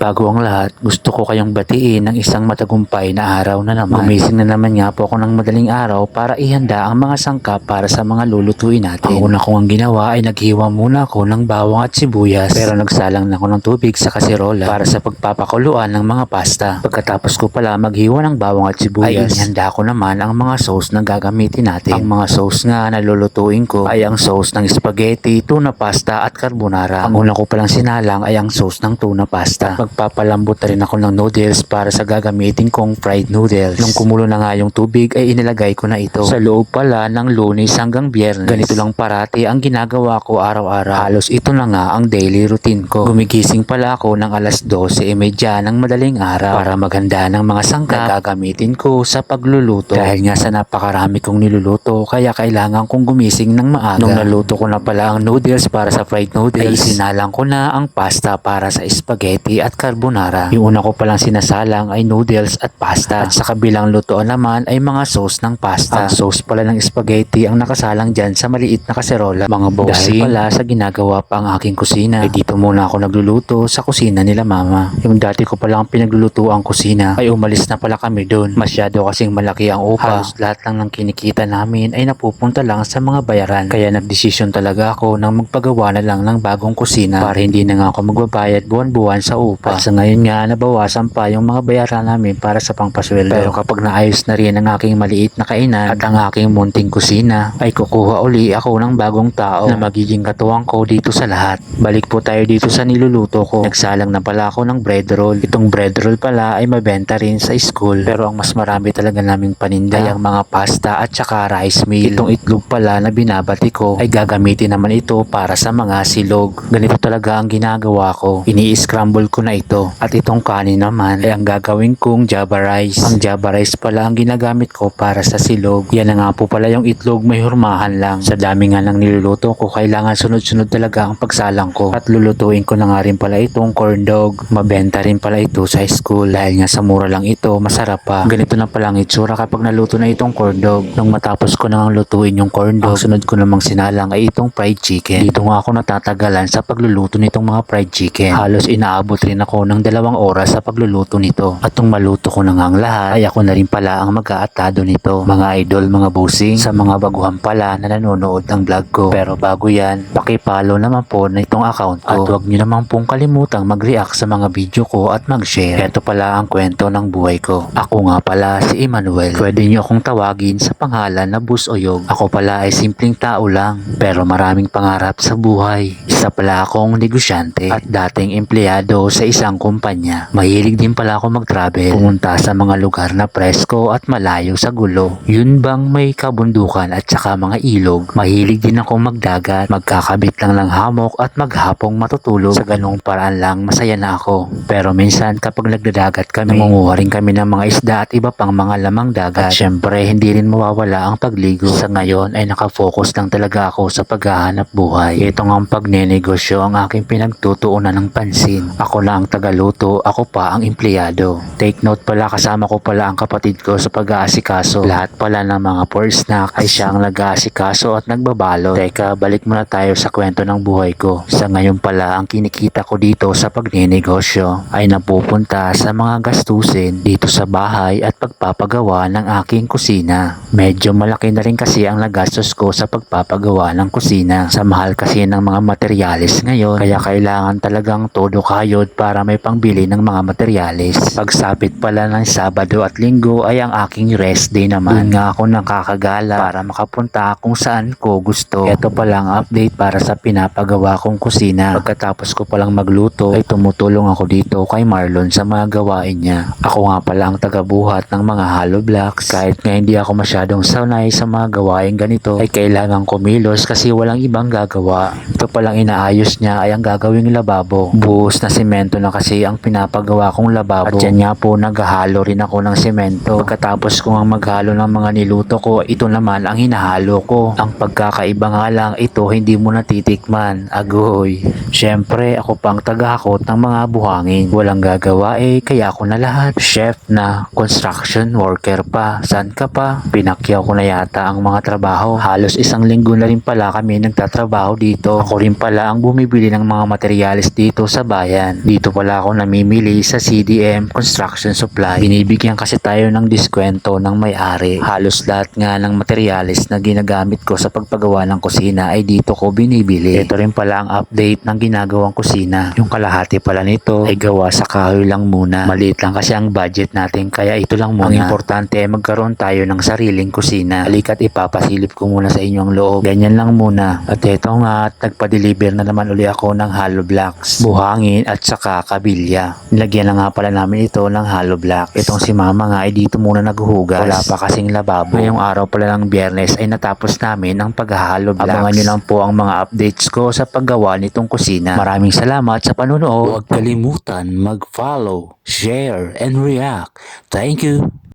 bago ang lahat, gusto ko kayong batiin ng isang matagumpay na araw na naman. Gumising na naman nga po ako ng madaling araw para ihanda ang mga sangkap para sa mga lulutuin natin. Ang una kong ang ginawa ay naghiwa muna ako ng bawang at sibuyas pero nagsalang na ako ng tubig sa kaserola para sa pagpapakuluan ng mga pasta. Pagkatapos ko pala maghiwa ng bawang at sibuyas, ay inihanda ko naman ang mga sauce na gagamitin natin. Ang mga sauce nga na lulutuin ko ay ang sauce ng spaghetti, tuna pasta at carbonara. Ang una ko palang sinalang ay ang sauce ng tuna pasta. Magpapalambot na rin ako ng noodles para sa gagamitin kong fried noodles. Nung kumulo na nga yung tubig ay inilagay ko na ito. Sa loob pala ng lunes hanggang biyernes. Ganito lang parati ang ginagawa ko araw-araw. Halos ito na nga ang daily routine ko. Gumigising pala ako ng alas 12.30 ng madaling araw para maghanda ng mga sangkap na gagamitin ko sa pagluluto. Dahil nga sa napakarami kong niluluto kaya kailangan kong gumising ng maaga. Nung naluto ko na pala ang noodles para sa fried noodles, ay sinalang ko na ang pasta para sa spaghetti at carbonara. Yung una ko palang sinasalang ay noodles at pasta. At sa kabilang lutoan naman ay mga sauce ng pasta. Ang sauce pala ng spaghetti ang nakasalang dyan sa maliit na kaserola. Mga bossing. Dahil pala sa ginagawa pa ang aking kusina. Ay dito muna ako nagluluto sa kusina nila mama. Yung dati ko palang pinagluluto ang kusina ay umalis na pala kami doon. Masyado kasing malaki ang upa. Halos lahat lang ng kinikita namin ay napupunta lang sa mga bayaran. Kaya nagdesisyon talaga ako na magpagawa na lang ng bagong kusina para hindi na nga ako magbabayad buwan-buwan sa upa. At sa ngayon nga nabawasan pa yung mga bayaran namin para sa pangpasweldo. Pero kapag naayos na rin ang aking maliit na kainan at ang aking munting kusina ay kukuha uli ako ng bagong tao na magiging katuwang ko dito sa lahat. Balik po tayo dito sa niluluto ko. Nagsalang na pala ako ng bread roll. Itong bread roll pala ay mabenta rin sa school. Pero ang mas marami talaga naming paninda ay ang mga pasta at saka rice meal. Itong itlog pala na binabati ko ay gagamitin naman ito para sa mga silog. Ganito talaga ang ginagawa ko. Ini-scramble ko na ito. At itong kanin naman ay ang gagawin kong java rice. Ang java rice pala ang ginagamit ko para sa silog. Yan na nga po pala yung itlog may hurmahan lang. Sa dami nga ng niluluto ko, kailangan sunod-sunod talaga ang pagsalang ko. At lulutuin ko na nga rin pala itong corn dog. Mabenta rin pala ito sa school dahil nga sa mura lang ito, masarap pa. Ganito na pala ang itsura kapag naluto na itong corn dog. Nung matapos ko nang lutuin yung corn dog, sunod ko namang sinalang ay itong fried chicken. Dito nga ako natatagalan sa pagluluto nitong mga fried chicken. Halos inaabot rin ako ng dalawang oras sa pagluluto nito. At nung maluto ko na nga ang lahat, ay ako na rin pala ang mag-aatado nito. Mga idol, mga busing, sa mga baguhan pala na nanonood ng vlog ko. Pero bago yan, pakipollow naman po na itong account ko. At huwag nyo naman pong kalimutang mag-react sa mga video ko at mag-share. Ito pala ang kwento ng buhay ko. Ako nga pala si Emmanuel. Pwede nyo akong tawagin sa pangalan na Bus Oyog. Ako pala ay simpleng tao lang, pero maraming pangarap sa buhay. Isa pala akong negosyante at dating empleyado sa isang kumpanya. Mahilig din pala ako mag-travel, pumunta sa mga lugar na presko at malayo sa gulo. Yun bang may kabundukan at saka mga ilog. Mahilig din ako magdagat, magkakabit lang ng hamok at maghapong matutulog. Sa ganung paraan lang masaya na ako. Pero minsan kapag nagdadagat kami, nangunguha rin kami ng mga isda at iba pang mga lamang dagat. At syempre hindi rin mawawala ang pagligo. Sa ngayon ay nakafocus lang talaga ako sa paghahanap buhay. Ito nga pagnenegosyo ang aking pinagtutuunan ng pansin. Ako lang ang tagaluto, ako pa ang empleyado. Take note pala kasama ko pala ang kapatid ko sa pag-aasikaso. Lahat pala ng mga poor snack ay siya ang nag-aasikaso at nagbabalo. Teka, balik muna tayo sa kwento ng buhay ko. Sa ngayon pala ang kinikita ko dito sa pagnenegosyo ay napupunta sa mga gastusin dito sa bahay at pagpapagawa ng aking kusina. Medyo malaki na rin kasi ang nagastos ko sa pagpapagawa ng kusina. Sa mahal kasi ng mga materyales ngayon kaya kailangan talagang todo kayod para may pangbili ng mga materyales. Pagsapit pala ng Sabado at Linggo ay ang aking rest day naman. Doon nga ako nakakagala para makapunta kung saan ko gusto. Ito pala ang update para sa pinapagawa kong kusina. Pagkatapos ko palang magluto ay tumutulong ako dito kay Marlon sa mga gawain niya. Ako nga pala ang tagabuhat ng mga hollow blocks. Kahit nga hindi ako masyadong sanay sa mga gawain ganito ay kailangan kumilos kasi walang ibang gagawa. Ito palang inaayos niya ay ang gagawing lababo. Buhos na semento na kasi ang pinapagawa kong lababo. At yan nga po naghahalo rin ako ng semento. Pagkatapos ko nga maghalo ng mga niluto ko, ito naman ang hinahalo ko. Ang pagkakaiba nga lang, ito hindi mo natitikman. Agoy. Siyempre, ako pang tagahakot ng mga buhangin. Walang gagawa eh, kaya ako na lahat. Chef na, construction worker pa. San ka pa? Pinakyaw ko na yata ang mga trabaho. Halos isang linggo na rin pala kami nagtatrabaho dito. Ako rin pala ang bumibili ng mga materyales dito sa bayan. Dito pala ako namimili sa CDM Construction Supply. Binibigyan kasi tayo ng diskwento ng may-ari. Halos lahat nga ng materyales na ginagamit ko sa pagpagawa ng kusina ay dito ko binibili. Ito rin pala ang update ng ginagawang kusina. Yung kalahati pala nito ay gawa sa kahoy lang muna. Maliit lang kasi ang budget natin kaya ito lang muna. Ang importante ay magkaroon tayo ng sariling kusina. Halika't ipapasilip ko muna sa inyong loob. Ganyan lang muna. At eto nga, at nagpa-deliver na naman uli ako ng hollow blocks, buhangin at saka kabilya. Nilagyan na nga pala namin ito ng hollow block. Itong si mama nga ay dito muna naghuhugas. Wala pa kasing lababo. Ngayong araw pala ng biyernes ay natapos namin ang pag-hollow blocks. Abangan nyo lang po ang mga updates ko sa paggawa nitong kusina. Maraming salamat sa panunood. Huwag kalimutan mag-follow, share, and react. Thank you.